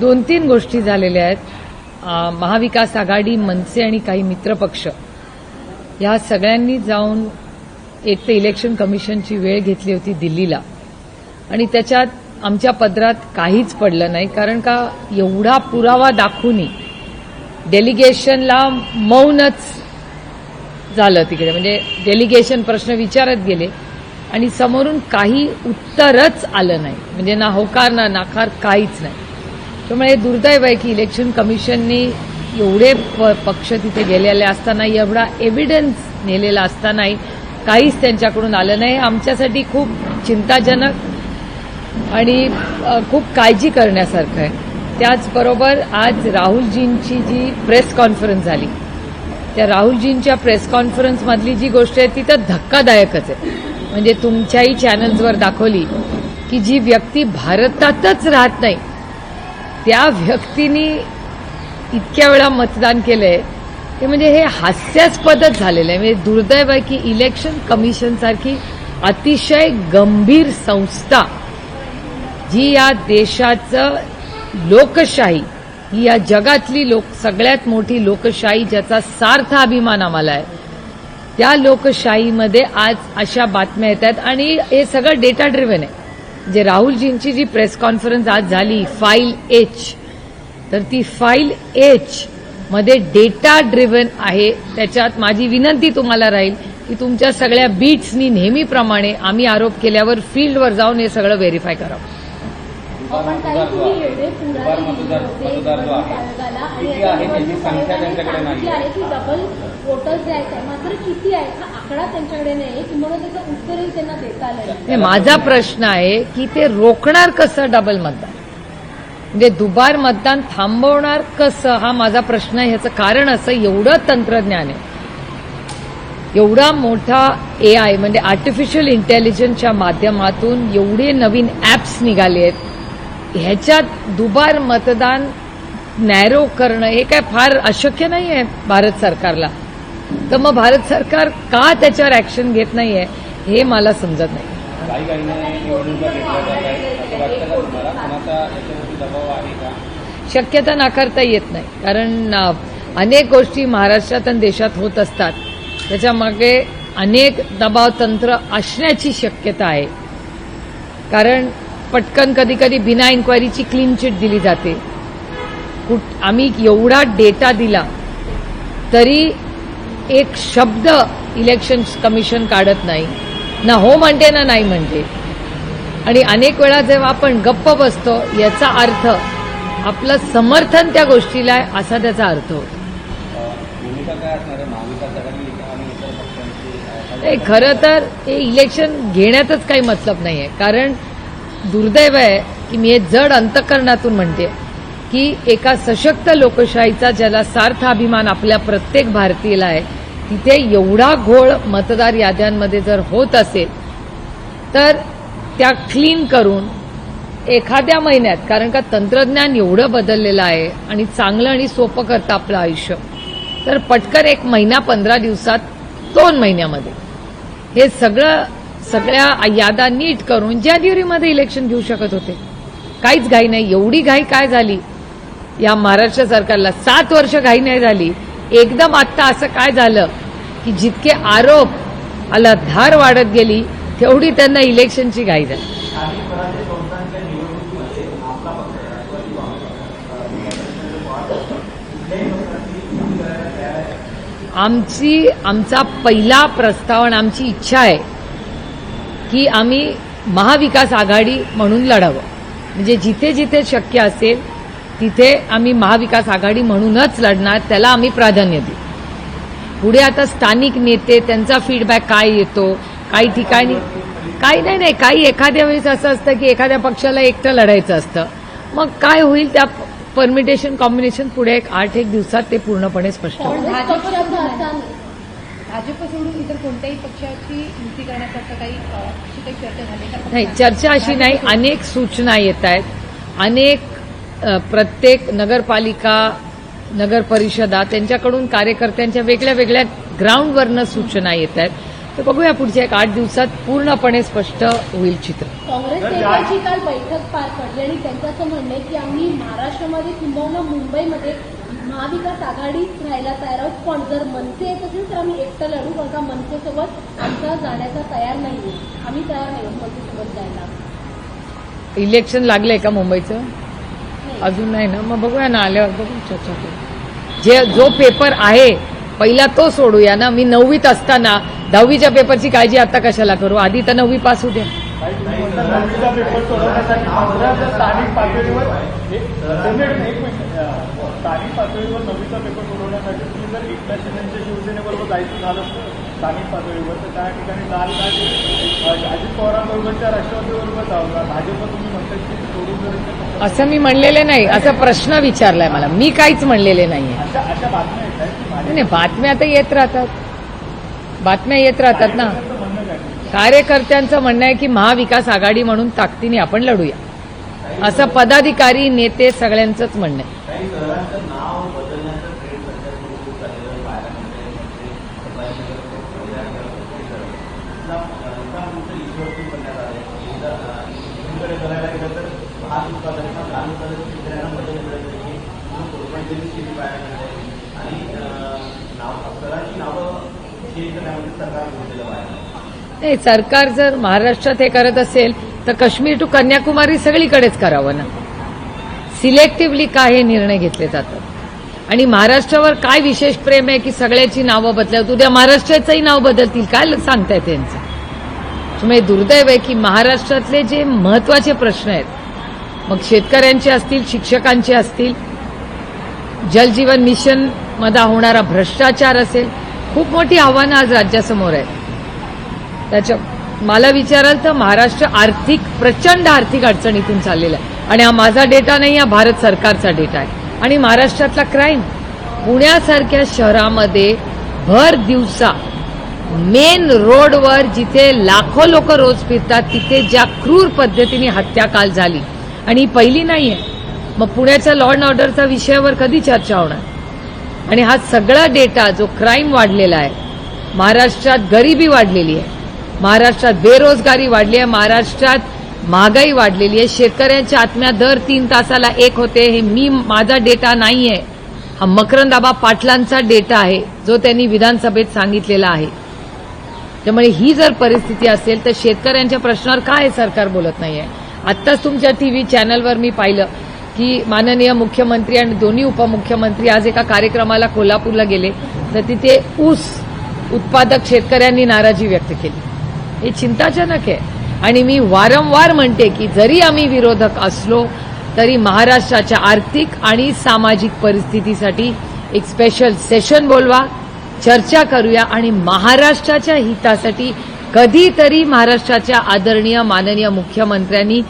दोन तीन गोष्टी झालेल्या आहेत. महाविकास आघाडी मनसे आणि काही मित्रपक्ष या सगळ्यांनी जाऊन एक तर इलेक्शन कमिशनची वेळ घेतली होती दिल्लीला. आणि त्याच्यात आमच्या पदरात काहीच पडलं नाही कारण का एवढा पुरावा दाखवूनही डेलिगेशनला मौनच झालं तिकडे. म्हणजे डेलिगेशन प्रश्न विचारत गेले आणि समोरून काही उत्तरच आलं नाही. म्हणजे ना होकार ना नाकार काहीच नाही. त्यामुळे हे दुर्दैव आहे की इलेक्शन कमिशननी एवढे प- पक्ष तिथे गेलेले असताना एवढा एव्हिडन्स नेलेला असतानाही काहीच त्यांच्याकडून आलं नाही. हे आमच्यासाठी खूप चिंताजनक आणि खूप काळजी करण्यासारखं आहे. त्याचबरोबर आज राहुलजींची जी प्रेस कॉन्फरन्स झाली त्या राहुलजींच्या प्रेस कॉन्फरन्समधली जी गोष्ट आहे ती तर धक्कादायकच आहे. म्हणजे तुमच्याही चॅनल्सवर दाखवली की जी व्यक्ती भारतातच राहत नाही त्या व्यक्तीनी इतक्या वेळा मतदान केलंय ते म्हणजे हे हास्यास्पदच झालेलं आहे. म्हणजे दुर्दैव आहे की इलेक्शन कमिशन सारखी अतिशय गंभीर संस्था जी या देशाचं लोकशाही ही या जगातली लोक सगळ्यात मोठी लोकशाही ज्याचा सार्थ अभिमान आम्हाला आहे त्या लोकशाहीमध्ये आज अशा बातम्या येत आहेत. आणि हे सगळं डेटा ड्रिव्हन आहे. जे राहुलजींची जी प्रेस कॉन्फरन्स आज झाली फाईल एच तर ती फाईल एच मध्ये डेटा ड्रिव्हन आहे. त्याच्यात माझी विनंती तुम्हाला राहील की तुमच्या सगळ्या बीट्सनी नेहमीप्रमाणे आम्ही आरोप केल्यावर फील्डवर जाऊन हे सगळं व्हेरीफाय करावं. आणि किती आहे त्याची संख्या त्यांच्याकडे नाही. सांगितले आहे की डबल वोटर्स द्यायचे आहे मात्र किती आहेत हा आकडा त्यांच्याकडे नाही किंवा त्याचं उत्तरही त्यांना देता आलं नाही. माझा प्रश्न आहे की ते रोखणार कसं डबल मतदान? म्हणजे दुबार मतदान थांबवणार कसं? हा माझा प्रश्न आहे. ह्याचं कारण असं एवढं तंत्रज्ञान आहे. एवढा मोठा ए आय म्हणजे आर्टिफिशियल इंटेलिजन्सच्या माध्यमातून एवढे नवीन ऍप्स निघाले आहेत. ह्याच्यात दुबार मतदान नॅरो करणं हे काय फार अशक्य नाही आहे भारत सरकारला. तर मग भारत सरकार का त्याच्यावर ऍक्शन घेत नाहीये हे मला समजत नाही. शक्यता नाकारता येत नाही. कारण अनेक गोष्टी महाराष्ट्रात आणि देशात होत असतात. त्याच्यामागे अनेक दबाव तंत्र असण्याची शक्यता आहे. कारण पटकन कधी कधी बिना इन्क्वायरीची क्लीन चिट दिली जाते. कुठ आम्ही एवढा डेटा दिला तरी एक शब्द इलेक्शन कमिशन काढत नाही. ना हो म्हणते ना नाही म्हणते आणि अनेक वेळा जेव्हा आपण गप्प बसतो याचा अर्थ आपलं समर्थन त्या गोष्टीला आहे असा त्याचा अर्थ. होतो खरं तर हे इलेक्शन घेण्यातच काही मतलब नाही आहे कारण दुर्दैव आहे की मी हे जड अंतकरणातून म्हणते की एका सशक्त लोकशाहीचा ज्याला सार्थ अभिमान आपल्या प्रत्येक भारतीयला आहे तिथे एवढा घोळ मतदार याद्यांमध्ये जर होत असेल तर त्या क्लीन करून एखाद्या महिन्यात कारण का तंत्रज्ञान एवढं बदललेलं आहे आणि चांगलं आणि सोपं करतं आपलं आयुष्य तर पटकन एक महिना पंधरा दिवसात दोन महिन्यामध्ये. हे सगळं सगळ्या यादा नीट करून जानेवारीमध्ये इलेक्शन घेऊ शकत होते. काहीच घाई नाही. एवढी घाई काय झाली? या महाराष्ट्र सरकारला सात वर्ष घाई नाही झाली. एकदम आत्ता असं काय झालं? की जितके आरोप आला धार वाढत गेली तेवढी त्यांना इलेक्शनची घाई झाली. आमची आमचा पहिला प्रस्ताव आणि आमची इच्छा आहे की आम्ही महाविकास आघाडी म्हणून लढावं. म्हणजे जिथे जिथे शक्य असेल तिथे आम्ही महाविकास आघाडी म्हणूनच लढणार त्याला आम्ही प्राधान्य देऊ. पुढे आता स्थानिक नेते त्यांचा फीडबॅक काय येतो काही ठिकाणी काही नाही नाही काही एखाद्या वेळेस असं असतं की एखाद्या पक्षाला एकटं लढायचं असतं. मग काय होईल त्या परमिटेशन कॉम्बिनेशन पुढे एक आठ एक दिवसात ते पूर्णपणे स्पष्ट होईल. भाजप सोडून इतर कोणत्याही पक्षाची युती करण्याकरता काही अशी काही चर्चा झाली का? नाही चर्चा अशी नाही. अनेक सूचना येत आहेत. अनेक प्रत्येक नगरपालिका नगर परिषदा त्यांच्याकडून कार्यकर्त्यांच्या वेगळ्या वेगळ्या ग्राउंडवरनं सूचना येत आहेत. तर बघूया पुढच्या एक आठ दिवसात पूर्णपणे स्पष्ट होईल चित्र. काँग्रेस नेत्याची काल बैठक पार पडली आणि त्यांचं असं म्हणणं आहे की आम्ही महाराष्ट्रामध्ये किंबहुना मुंबईमध्ये महाविकास आघाडीत राहायला तयार आहोत. पण जर मनसे येत असेल तर आम्ही एकटं लढू कारण का मनसेसोबत आमचा जाण्याचा तयार नाही आम्ही तयार नाही आहोत मनसेसोबत जायला. इलेक्शन लागलंय का मुंबईचं? अजून नाही ना? मग बघूया ना. आल्यावर बघू चर्चा करू. जे जो पेपर आहे पहिला तो सोडूया ना. मी नववीत असताना दहावीच्या पेपरची काळजी आता कशाला करू? आधी तर नववी पास होऊ द्या पेपर सोडवण्यासाठी स्थानिक पातळीवर एक मिनिट स्थानिक पातळीवर नववीचा पेपर सोडवण्यासाठी तुम्ही जर एकनाथ शिंदेच्या शिवसेनेबरोबर जायचं झालं स्थानिक पातळीवर तर त्या ठिकाणी लाल अजित पवारांबरोबरच्या राष्ट्रवादीबरोबर जावं का भाजप तुम्ही म्हणता की सोडून जर असं मी म्हणलेले नाही. असा प्रश्न विचारलाय मला. मी काहीच म्हणलेले नाहीये. अशा अशा बातम्या येत आहेत नाही नाही, बातम्या तर येत राहतात. बातम्या येत राहतात ना. कार्यकर्त्यांचं म्हणणं आहे की महाविकास आघाडी म्हणून ताकदीने आपण लढूया. असं पदाधिकारी नेते सगळ्यांचंच म्हणणं आहे. आणि नाव सरकारची नावं सरकार घेतलेलं नाही सरकार जर महाराष्ट्रात हे करत असेल तर काश्मीर टू कन्याकुमारी सगळीकडेच करावं ना. सिलेक्टिव्हली काय हे निर्णय घेतले जातात? आणि महाराष्ट्रावर काय विशेष प्रेम आहे की सगळ्याची नावं बदलत उद्या महाराष्ट्राचंही नाव बदलतील काय सांगताय त्यांचं त्यामुळे दुर्दैव आहे की महाराष्ट्रातले जे महत्त्वाचे प्रश्न आहेत मग शेतकऱ्यांचे असतील शिक्षकांचे असतील जलजीवन मिशन मधा होणारा भ्रष्टाचार असेल खूप मोठी आव्हानं आज राज्यासमोर आहेत. त्याच्या मला विचाराल तर महाराष्ट्र आर्थिक प्रचंड आर्थिक अडचणीतून चाललेला आहे. आणि हा माझा डेटा नाही हा भारत सरकारचा डेटा आहे. आणि महाराष्ट्रातला क्राईम पुण्यासारख्या शहरामध्ये भर दिवसा मेन रोडवर जिथे लाखो लोक रोज फिरतात तिथे ज्या क्रूर पद्धतीने हत्या काल झाली. आणि ही पहिली नाहीये. मग पुण्याच्या लॉ अँड ऑर्डरचा विषयावर कधी चर्चा होणार? आणि हा सगळा डेटा जो क्राईम वाढलेला आहे महाराष्ट्रात गरिबी वाढलेली आहे. महाराष्ट्रात बेरोजगारी वाढली आहे महाराष्ट्रात महागाई वाढलेली आहे. शेतकऱ्यांच्या आत्म्या दर तीन तासाला एक होते हे मी माझा डेटा नाही आहे हा मकरंदाबा पाटलांचा डेटा आहे जो त्यांनी विधानसभेत सांगितलेला आहे. त्यामुळे ही जर परिस्थिती असेल तर शेतकऱ्यांच्या प्रश्नावर काय सरकार बोलत नाहीये? आत्ताच तुमच्या टीव्ही चॅनलवर मी पाहिलं की माननीय मुख्यमंत्री आणि दोन्ही उपमुख्यमंत्री आज एका कार्यक्रमाला कोल्हापूरला गेले. तर तिथे ऊस उत्पादक शेतकऱ्यांनी नाराजी व्यक्त केली. हे चिंताजनक आहे. आणि मी वारंवार म्हणते की जरी आम्ही विरोधक असलो तरी महाराष्ट्राच्या आर्थिक आणि सामाजिक परिस्थितीसाठी एक स्पेशल सेशन बोलवा चर्चा करूया आणि महाराष्ट्राच्या हितासाठी कधीतरी महाराष्ट्राच्या आदरणीय माननीय मुख्यमंत्र्यांनी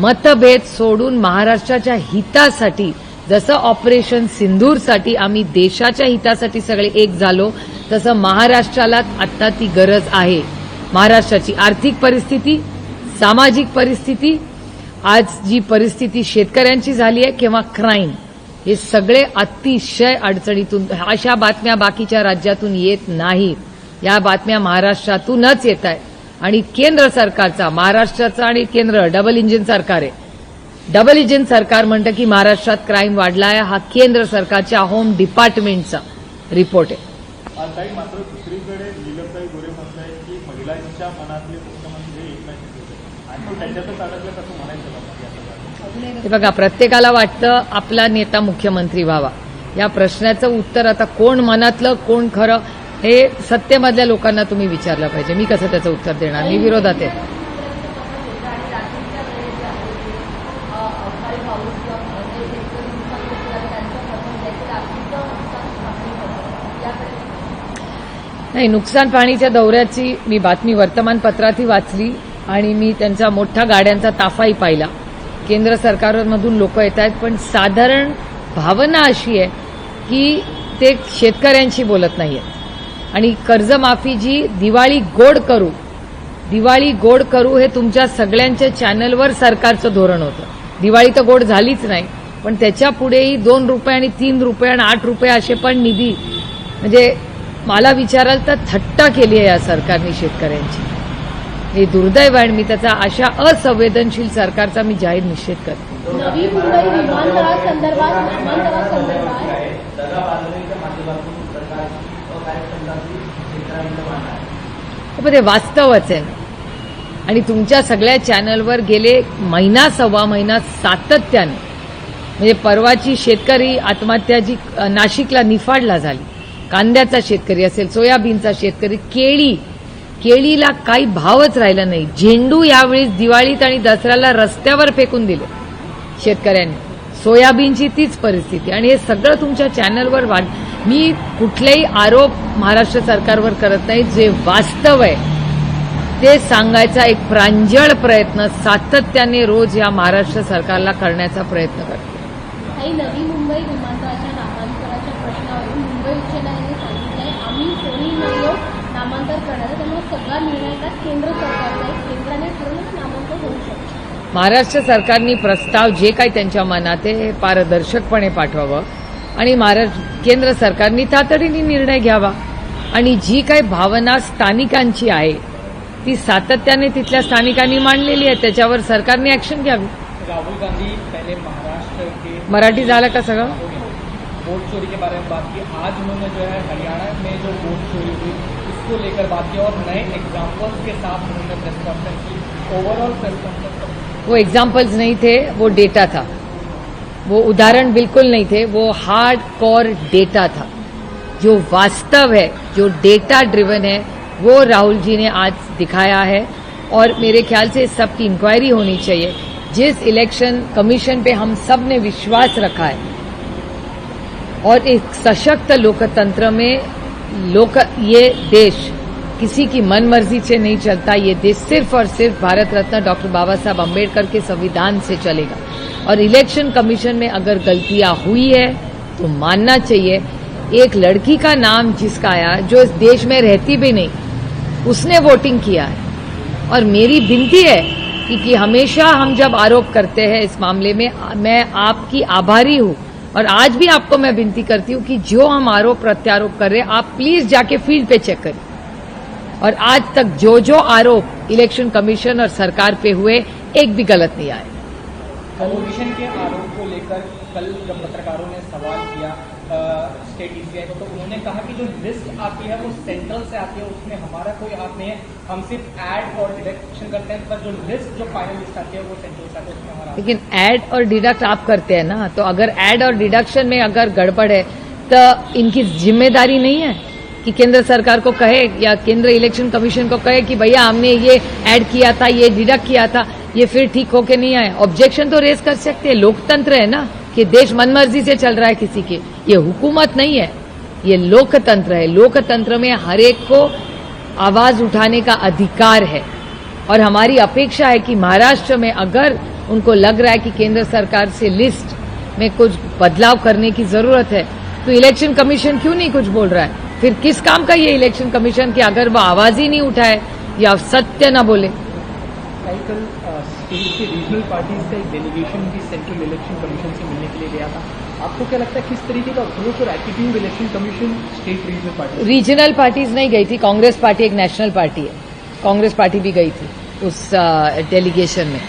मतभेद सोडून महाराष्ट्राच्या हितासाठी जसं ऑपरेशन सिंधूरसाठी आम्ही देशाच्या हितासाठी सगळे एक झालो तसं महाराष्ट्राला आता ती गरज आहे. महाराष्ट्राची आर्थिक परिस्थिती सामाजिक परिस्थिती आज जी परिस्थिती शेतकऱ्यांची झाली आहे किंवा क्राईम हे सगळे अतिशय अडचणीतून अशा बातम्या बाकीच्या राज्यातून येत नाहीत या बातम्या महाराष्ट्रातूनच येत आहेत. आणि केंद्र सरकारचा महाराष्ट्राचा आणि केंद्र डबल इंजिन सरकार आहे. डबल इंजिन सरकार म्हणतं की महाराष्ट्रात क्राईम वाढला आहे हा केंद्र सरकारच्या होम डिपार्टमेंटचा रिपोर्ट आहे. मात्र दुसरीकडे नीलमताई मनातले मुख्यमंत्री हे एकनाथ शिंदे. आणि तो त्याच्यातच अडकल्यात असं म्हणायचं का हे बघा प्रत्येकाला वाटतं आपला नेता मुख्यमंत्री व्हावा. या प्रश्नाचं उत्तर आता कोण मनातलं कोण खरं हे सत्तेमधल्या लोकांना तुम्ही विचारलं पाहिजे. मी कसं त्याचं उत्तर देणार? मी विरोधात आहे. नाही नुकसान पाणीच्या दौऱ्याची मी बातमी वर्तमानपत्रातही वाचली आणि मी त्यांचा मोठा गाड्यांचा ताफाही पाहिला. केंद्र सरकारमधून लोक येत आहेत पण साधारण भावना अशी आहे की ते शेतकऱ्यांशी बोलत नाही आहेत आणि कर्जमाफी जी दिवाळी गोड करू दिवाळी गोड करू हे तुमच्या सगळ्यांच्या चॅनलवर सरकारचं धोरण होतं. दिवाळी तर गोड झालीच नाही पण त्याच्या पुढेही दोन रुपये आणि तीन रुपये आणि आठ रुपये असे पण निधी म्हणजे मला विचाराल तर थट्टा केली आहे या सरकारने शेतकऱ्यांची. हे दुर्दैव आहे आणि मी त्याचा अशा असंवेदनशील सरकारचा मी जाहीर निषेध करते. पण ते वास्तवच आहे. आणि तुमच्या सगळ्या चॅनलवर गेले महिना सव्वा महिना सातत्याने म्हणजे परवाची शेतकरी आत्महत्या जी नाशिकला निफाडला झाली. कांद्याचा शेतकरी असेल सोयाबीनचा शेतकरी केळी. केळीला काही भावच राहिला नाही. झेंडू यावेळी दिवाळीत आणि दसऱ्याला रस्त्यावर फेकून दिले. शेतकऱ्यांनी. सोयाबीनची तीच परिस्थिती. आणि हे सगळं तुमच्या चॅनलवर वाट मी कुठलेही आरोप महाराष्ट्र सरकारवर करत नाही. जे वास्तव आहे ते सांगायचा एक प्रांजळ प्रयत्न सातत्याने रोज या महाराष्ट्र सरकारला करण्याचा प्रयत्न करते. नवी मुंबई येऊ नामांतर करणार आहे. त्यामुळे सगळा निर्णय का केंद्र सरकारचा आहे. केंद्राने ठरवलं नामांतर होऊ शकतं. महाराष्ट्र सरकारने प्रस्ताव जे काही त्यांच्या मनात आहे हे पारदर्शकपणे पाठवावं आणि महाराष्ट्र केंद्र सरकारने तातडीने निर्णय घ्यावा. आणि जी काही भावना स्थानिकांची आहे ती सातत्याने तिथल्या स्थानिकांनी मांडलेली आहे. त्याच्यावर सरकारने ऍक्शन घ्यावी. राहुल गांधी पहले महाराष्ट्र के मराठी झालं का सगळं? वोट चोरी के बारे में बात की। आज उन्होंने जो है हरियाणा में जो वोट चोरी हुई उसको लेकर बात की और नए एग्जाम्पल्स के साथ उन्होंने प्रेस कॉन्फ्रेंस की। ओवरऑल प्रेस कॉन्फ्रेंस वो एग्जाम्पल्स नहीं थे, वो डेटा था। वो उदाहरण बिल्कुल नहीं थे, वो हार्ड कोर डेटा था। जो वास्तव है, जो डेटा ड्रिवन है, वो राहुल जी ने आज दिखाया है। और मेरे ख्याल से सबकी इंक्वायरी होनी चाहिए। जिस इलेक्शन कमीशन पे हम सबने विश्वास रखा है और एक सशक्त लोकतंत्र में लोक ये देश किसी की मनमर्जी से नहीं चलता ये देश सिर्फ़ और सिर्फ़ भारत रत्न डॉक्टर बाबा साहब अंबेडकर के संविधान से चलेगा। और इलेक्शन कमीशन में अगर गलतियाँ हुई है तो मानना चाहिए एक लड़की का नाम जिसका आया जो इस देश में रहती भी नहीं उसने वोटिंग किया है। और मेरी विनती है कि, कि हमेशा हम जब आरोप करते हैं इस मामले में मैं आपकी आभारी हूँ। और आज भी आपको मैं विनती करती हूँ कि जो हम आरोप प्रत्यारोप कर रहे हैं, आप प्लीज़ जाके फ़ील्ड पे चेक करिए और आज तक जो जो आरोप इलेक्शन कमीशन और सरकार पे हुए, एक भी गलत नहीं आए। कमीशन के आरोप को लेकर कल जब पत्रकारों ने सवाल किया स्टेट ईसीआई को तो उन्होंने कहा कि जो लिस्ट आती है, वो सेंट्रल से आती है, उसमें हमारा कोई हाथ नहीं है। हम सिर्फ़ ऐड और डिडक्शन करते हैं, पर जो लिस्ट जो फाइनल लिस्ट आती है, वो सेंट्रल से आती है, उसमें हमारा लेकिन ऐड और डिडक्ट आप करते हैं ना तो अगर ऐड और डिडक्शन में अगर गड़बड़ है तो इनकी ज़िम्मेदारी नहीं है कि केंद्र सरकार को कहे या केंद्र इलेक्शन कमीशन को कहे कि भैया, हमने ये ऐड किया था, ये डिडक्ट किया था, ये फिर ठीक होके नहीं आए। ऑब्जेक्शन तो रेज कर सकते हैं। लोकतंत्र है ना, कि देश मनमर्जी से चल रहा है किसी के। ये हुकूमत नहीं है। ये लोकतंत्र है। लोकतंत्र में हर एक को आवाज़ उठाने का अधिकार है। और हमारी अपेक्षा है कि महाराष्ट्र में अगर उनको लग रहा है कि केंद्र सरकार से लिस्ट में कुछ बदलाव करने की ज़रूरत है तो इलेक्शन कमीशन क्यों नहीं कुछ बोल रहा है? फिर किस काम का ये इलेक्शन कमीशन की अगर वो आवाज़ ही नहीं उठाए या सत्य ना बोले? रीजनल पार्टीज़ का एक डेलीगेशन भी सेंट्रल इलेक्शन कमीशन से मिलने के लिए गया था। आपको क्या लगता है किस तरीके का अप्रोच और attitude election commission state regional party regional parties नहीं गई थी कांग्रेस पार्टी एक नेशनल पार्टी है। कांग्रेस पार्टी भी गई थी उस डेलीगेशन में।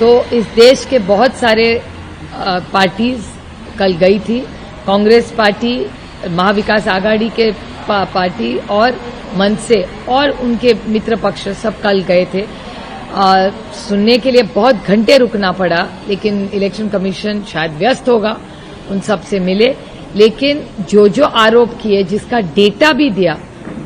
तो इस देश के बहुत सारे पार्टीज़ कल गई थी। कांग्रेस पार्टी महाविकास आघाड़ी के पा, पार्टी और मनसे और उनके मित्र पक्ष सब कल गए थे। आ, सुनने के लिए बहुत घंटे रुकना पड़ा लेकिन इलेक्शन कमीशन शायद व्यस्त होगा। उन सबसे मिले। लेकिन जो जो आरोप किए, जिसका डेटा भी दिया,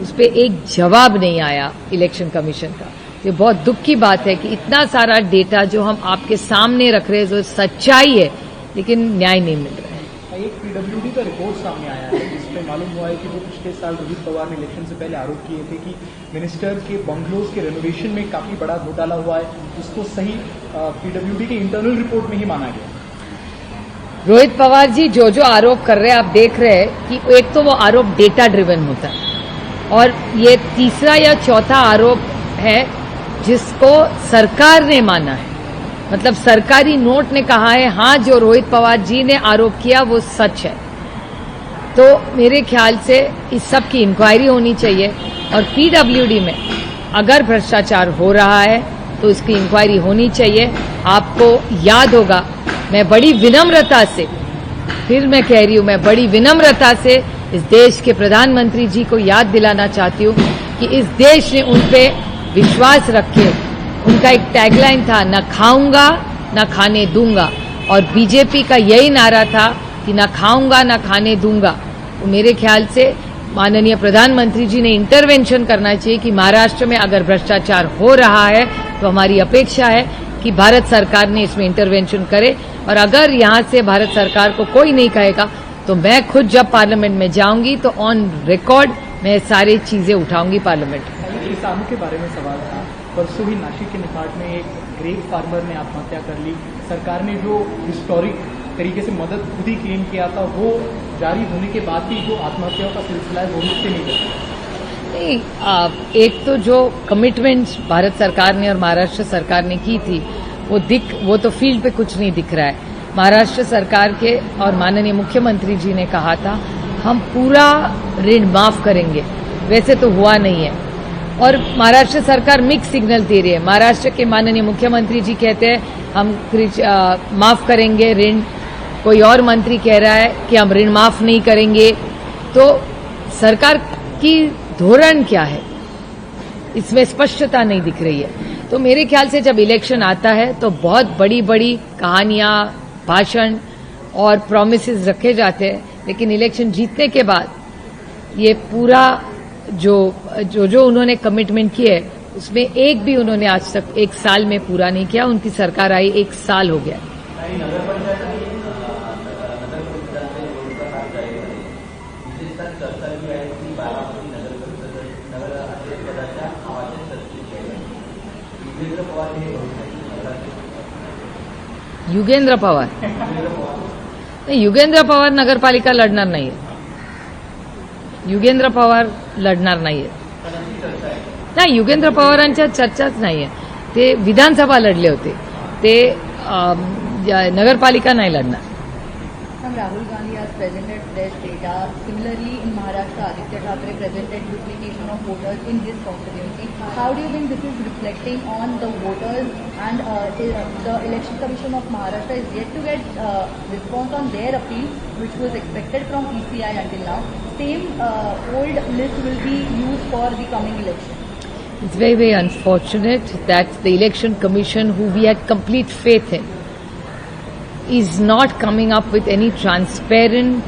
उस पर एक जवाब नहीं आया इलेक्शन कमीशन का। ये बहुत दुख की बात है कि इतना सारा डेटा जो हम आपके सामने रख रहे हैं, जो सच्चाई है, लेकिन न्याय नहीं मिल रहा है। एक पीडब्ल्यूडी का रिपोर्ट सामने आया है जिसमें मालूम हुआ है कि जो पिछले साल रोहित पवार ने इलेक्शन से पहले आरोप किए थे कि मिनिस्टर के बंगलोज के रेनोवेशन में काफ़ी बड़ा घोटाला हुआ है। उसको सही पीडब्ल्यूडी के इंटरनल रिपोर्ट में ही माना गया। रोहित पवार जी, जो जो आरोप कर रहे हैं, आप देख रहे हैं कि एक तो वो आरोप डेटा ड्रिवन होता है और ये तीसरा या चौथा आरोप है जिसको सरकार ने माना है। मतलब सरकारी नोट ने कहा है हाँ जो रोहित पवार जी ने आरोप किया, वो सच है। तो मेरे ख्याल से इस सब की इंक्वायरी होनी चाहिए और पीडब्ल्यूडी में अगर भ्रष्टाचार हो रहा है तो इसकी इंक्वायरी होनी चाहिए। आपको याद होगा, मैं बड़ी विनम्रता से, फिर मैं कह रही हूँ, मैं बड़ी विनम्रता से इस देश के प्रधानमंत्री जी को याद दिलाना चाहती हूँ कि इस देश ने उन पर विश्वास रखे। उनका एक टैगलाइन था, न खाऊँगा, न खाने दूँगा। और बीजेपी का यही नारा था कि न खाऊँगा, न खाने दूँगा। तो मेरे ख्याल से माननीय प्रधानमंत्री जी ने इंटरवेंशन करना चाहिए कि महाराष्ट्र में अगर भ्रष्टाचार हो रहा है तो हमारी अपेक्षा है कि भारत सरकार ने इसमें इंटरवेंशन करे। और अगर यहाँ से भारत सरकार को कोई नहीं कहेगा तो मैं खुद जब पार्लियामेंट में जाऊँगी तो ऑन रिकॉर्ड मैं सारी चीज़ें उठाऊँगी पार्लियामेंट। किसानों के बारे में सवाल था। परसों ही नासिक के निकाट में एक ग्रेप फार्मर ने आत्महत्या कर ली। सरकार ने जो हिस्टोरिक तरीके से मदद खुद ही क्लेम किया था वो जारी होने के बाद भी जो आत्महत्याओं का सिलसिला है वो रुकते नहीं कर नहीं आ, एक तो जो कमिटमेंट्स भारत सरकार ने और महाराष्ट्र सरकार ने की थी वो दिख वो तो फ़ील्ड पे कुछ नहीं दिख रहा है। महाराष्ट्र सरकार के और माननीय मुख्यमंत्री जी ने कहा था हम पूरा ऋण माफ़ करेंगे वैसे तो हुआ नहीं है। और महाराष्ट्र सरकार मिक्स सिग्नल दे रही है। महाराष्ट्र के माननीय मुख्यमंत्री जी कहते हैं हम माफ़ करेंगे ऋण कोई और मंत्री कह रहा है कि हम ऋण माफ़ नहीं करेंगे। तो सरकार की धोरण क्या है? इसमें स्पष्टता नहीं दिख रही है। तो मेरे ख्याल से जब इलेक्शन आता है तो बहुत बड़ी बड़ी कहानियाँ, भाषण और प्रोमिस रखे जाते हैं। लेकिन इलेक्शन जीतने के बाद ये पूरा जो जो जो उन्होंने कमिटमेंट किए है, उसमें एक भी उन्होंने आज तक एक साल में पूरा नहीं किया। उनकी सरकार आई एक साल हो गया। युगेंद्र पवार. युगेंद्र पवार नगरपालिका लढणार नाहीये. युगेंद्र पवार लढणार नाहीये. नाही युगेंद्र पवारांच्या चर्चाच नाहीये. ते विधानसभा लढले होते. ते नगरपालिका नाही लढणार. राहुल गांधी आज presented fresh data similarly in Maharashtra Aaditya Thackeray presented duplication of voters in this confidence How do you think this is reflecting on the voters and uh, the Election Commission of Maharashtra is yet to get uh, response on their appeal, which was expected from ECI until now. Same uh, old list will be used for the coming election. It's very, very unfortunate that the election commission, who we had complete faith in, is not coming up with any transparent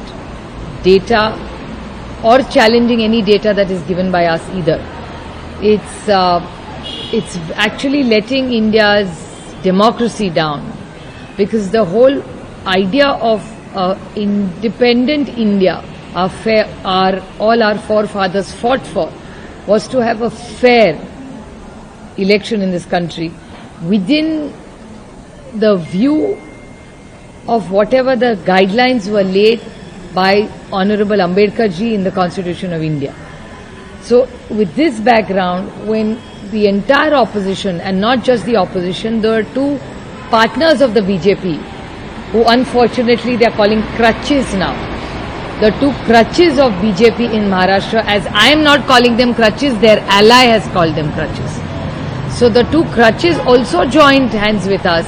data or challenging any data that is given by us either. It's uh, it's actually letting India's democracy down because the whole idea of uh, independent India, our fair, our all our forefathers fought for, was to have a fair election in this country within the view of whatever the guidelines were laid by Honorable Ambedkar ji in the Constitution of India. So, with this background, when the entire opposition, and not just the opposition, there are two partners of the BJP who unfortunately they are calling crutches now. The two crutches of BJP in Maharashtra, as I am not calling them crutches, their ally has called them crutches. So the two crutches also joined hands with us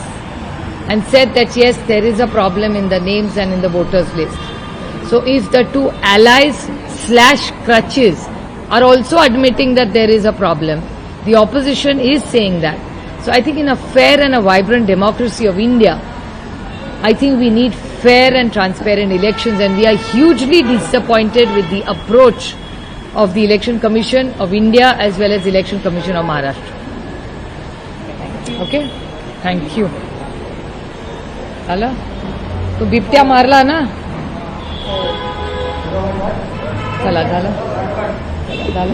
and said that yes, there is a problem in the names and in the voters list. So if the two allies slash crutches are also admitting that there is a problem, the opposition is saying that. So I think in a fair and a vibrant democracy of India, I think we need fair and transparent elections and we are hugely disappointed with the approach of the Election Commission of India as well as Election Commission of Maharashtra. Okay thank you आला तो बिबट्या मारला ना चला झालं चला, झालं